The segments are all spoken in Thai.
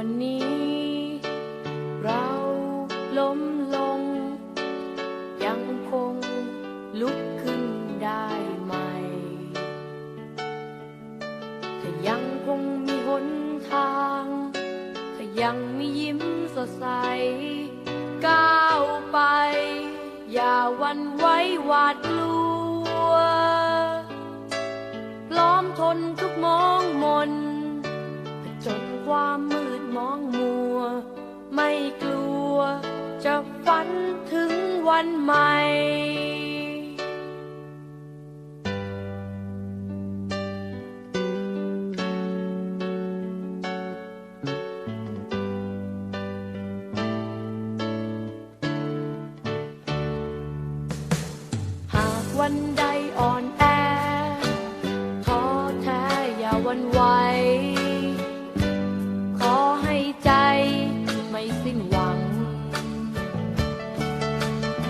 วันนี้ เราล้มลง ยังคงลุกขึ้นได้ใหม่ถ้ายังคงมีหนทางถ้ายังมียิ้มสดใส ก้าวไป อย่าวันไว้หวาดกลัว พร้อมทนทุกมองมน มองมัว ไม่กลัว จะฝันถึงวันใหม่หากวันใดอ่อนแอท้อแท้อย่าวันไหว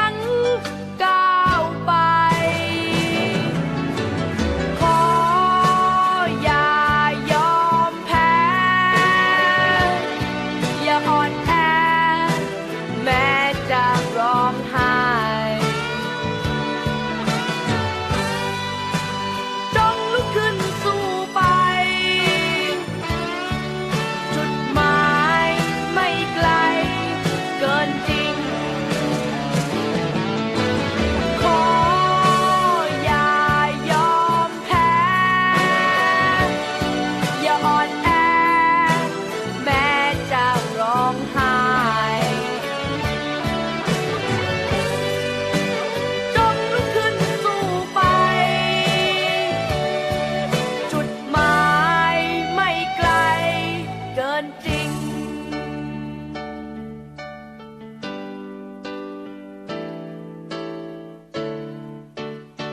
ง could